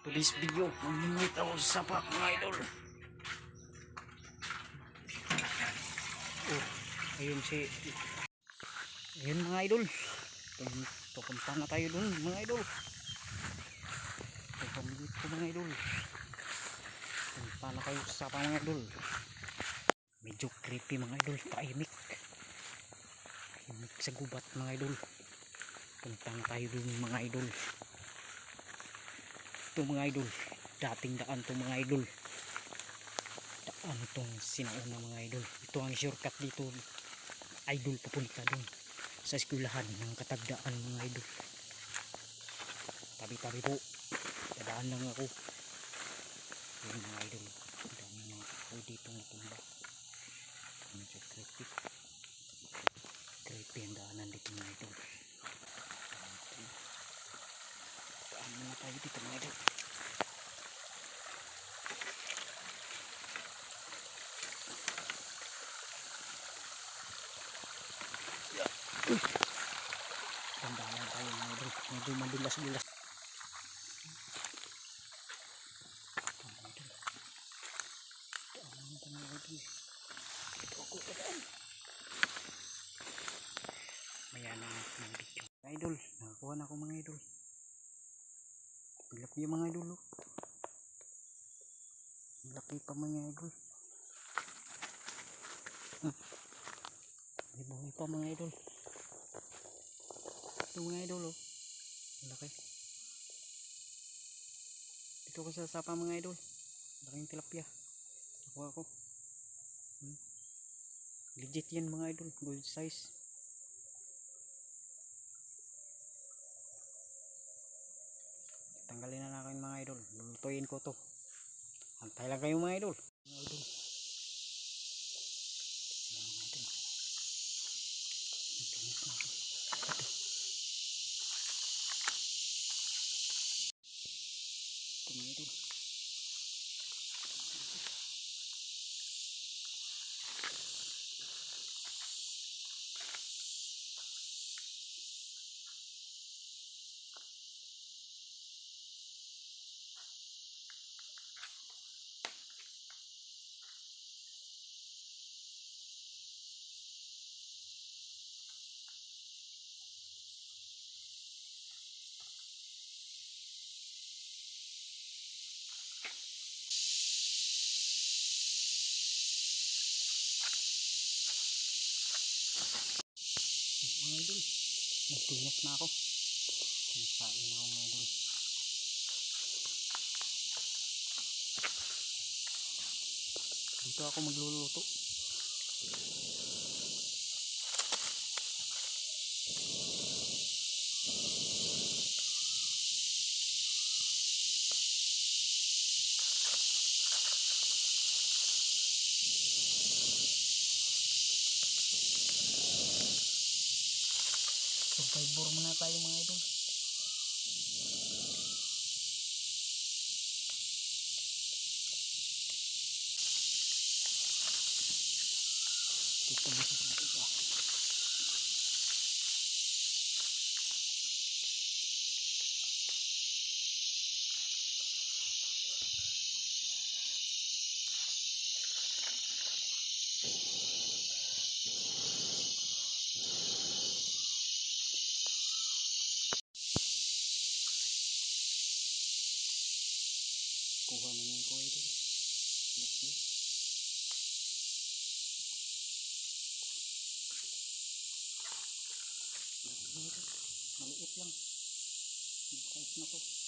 Today's video, mamimit ako sa sapa mga idol. Oh, ayun si... Ayun mga idol. Pupunta na tayo dun mga idol. Pupamit ko mga idol. Punta na kayo sa sapa mga idol. Medyo creepy mga idol, tahimik. Tahimik sa gubat mga idol. Punta na tayo dun mga idol ito mga idol. Dating daan to mga idol. Daan itong sinauna mga idol. Ito ang shortcut dito. Idol pupunta dun sa eskwelahan ng katagdaan mga idol. Tabi tabi po. Dadaan lang ako. Yun mga idol dami mga ako dito natumba medyo creepy creepy ang daanan dito mga idol daan muna tayo dito mga idol Tandaan tayo mga idol. Medyo madulas-dulas. Maya na ng video. Idol, nakakuha na ako mga idol. Pilap yung mga idol. oh. Laki pa mga idol. May buhay pa mga idol. Ito mga idol oh. Ang Laki. Dito ko sa sapa mga idol. Laking tilapia. Nakuha ko. Legit yan mga idol. Good size. Tanggalin na natin mga idol. Lulutuin ko to. Antay lang kayo mga idol. Mga idol. Yan, mga idol. Ang tinis na ako. Ito. Ito mga idol. mga idol nagtinas na ako. Nagkain na ako mga idol. Dito ako magluluto maliit lang. Yung size na to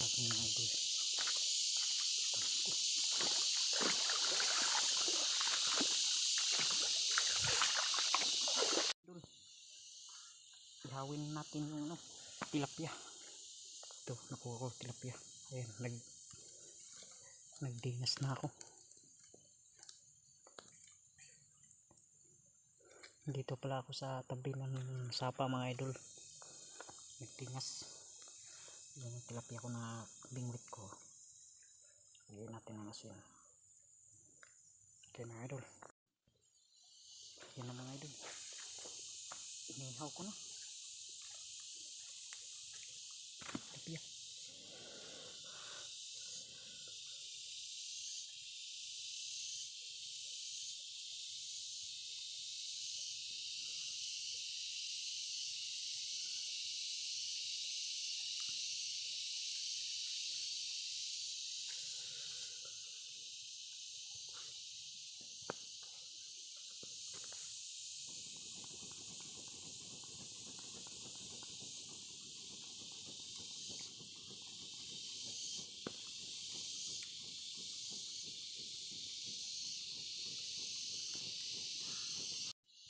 Yung mga idol. Ihawin natin yung ano, tilapia. Ito, nakuha ko tilapia. Ayan, nag nagdinas na ako. Dito pala ako sa tabi ng sapa mga idol. Nagtingas. Tilapia ko na bingwit ko. Lagyan natin ng asin. Okay mga idol. Yan na mga idol. Inihaw ko na. Tilapia.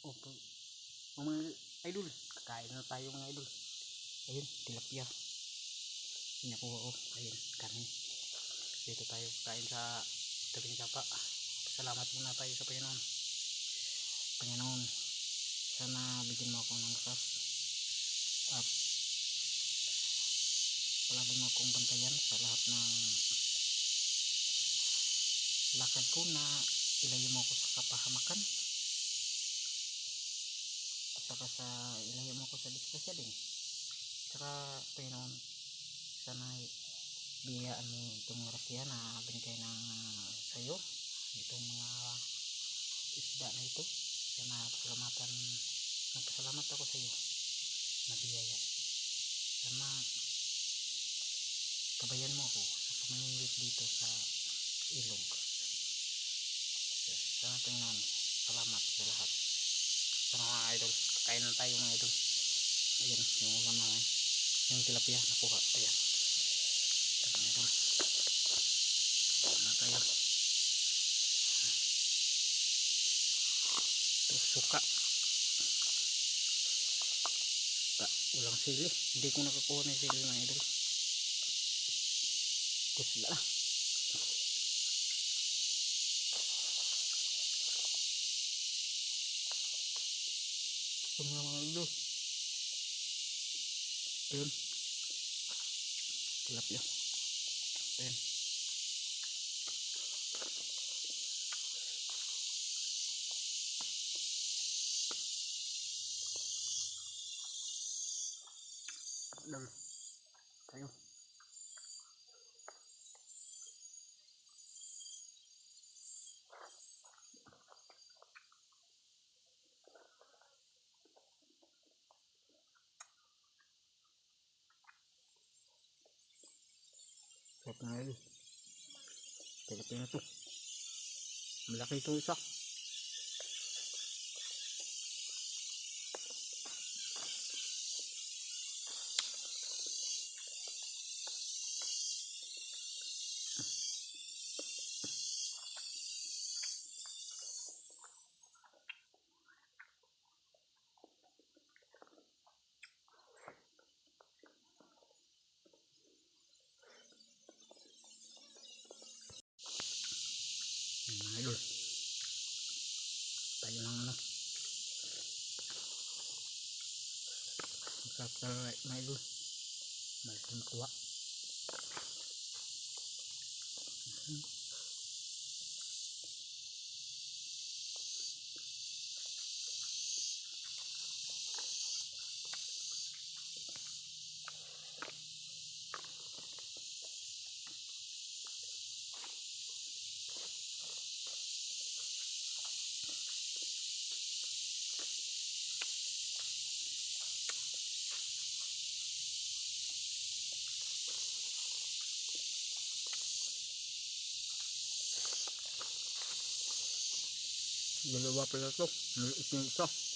Opo. Oh, mga idol, kakain na tayo mga idol. Ayun, tilapia. Pinakuha ko. Ayun, kanin. Dito tayo kain sa tabing sapa. Salamat muna tayo sa Panginoon. Panginoon, sana bigyan mo ako ng lakas. At palagi mo akong bantayan sa lahat ng lakad ko na ilayo mo ako sa kapahamakan saka sa ilayo mo ako sa disgrasya din. Saka Panginoon sana biyaan mo itong rakiya na binigay ng sayo. Itong mga isda na ito. Sana pasalamatan nagpasalamat ako sa iyo. Na biyaya sana kabayan mo ako sa pamimigit dito sa ilog. Sana Panginoon salamat sa lahat sana mga idol. Kakain na tayo mga idol. Ayan yung ulam namin yung tilapia nakuha. Ayan. Ito mga idol. Kakain na tayo. Ito suka. Suka. Ulang sili. Hindi ko nakakuha ng sili mga idol. Kusla na ito mga mga idol ayun tilapia ayun Dal. Tayo. Yun. Tilapia na to. Malaki ito isa. Ayan, mga idol. Tayo ng ano. Talaga mga idol. Malaking tuwa. Mhm. Dalawa pala to. Yung isa.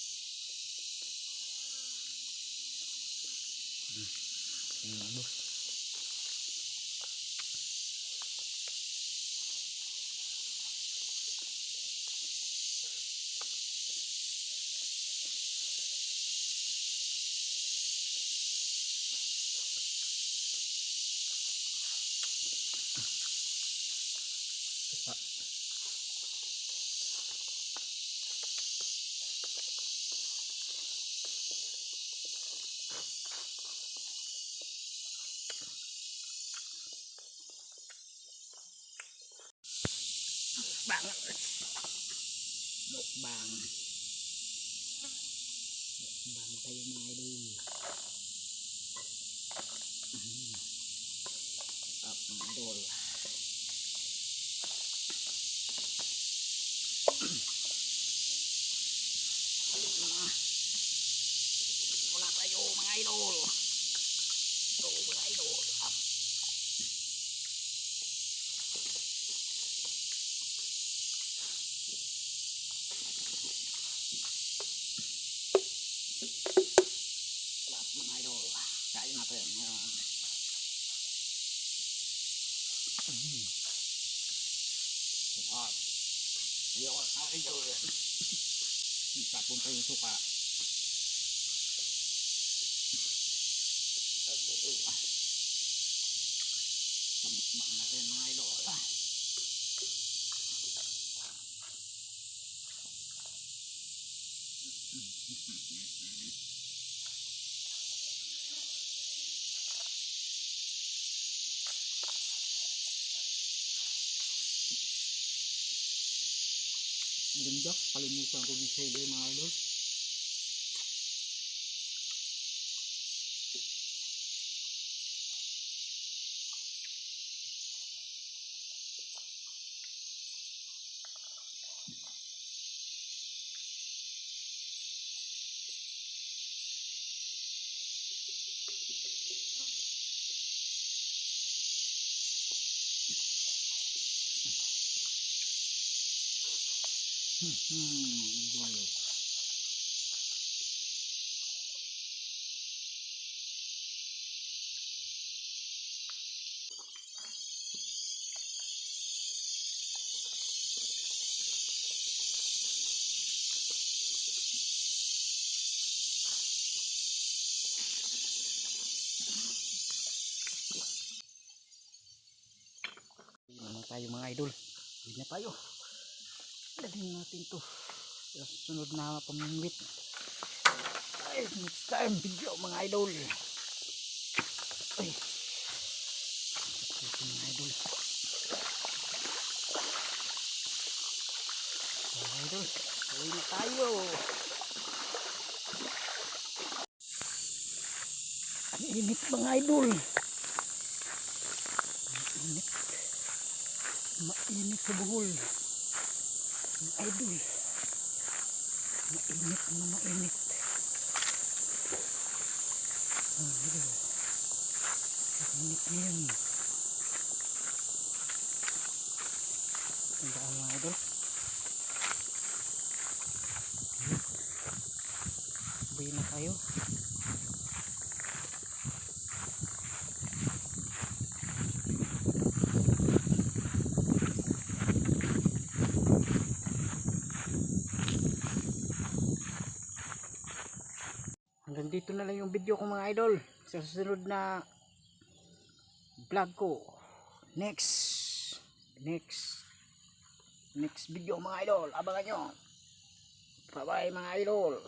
บางดอกบางบางไปไม้ดีอับมาโดนมาไปอยู่ไม้โดนโดนไม้โดนครับ Pa yung suka. Tamusbang natin mga idol. Ang ganda. Kalimutan ko yung sili mga idol. Tayo mga idol. Hindi na tayo. Dalhin natin to sa susunod na pamimit. Ay, next time video mga idol. Ay. Ito mga idol. Mga idol, uwi na tayo. Ang init mga idol. Ang init. Mainit sa buhol. Ang idol. Mainit na mainit. Ang idol. Mainit na yan. Tandaan mga idol. Uwi na tayo. Dito na lang yung video ko mga idol. Sa susunod na vlog ko. Next. Next. Next video mga idol. Abangan nyo. Bye bye mga idol.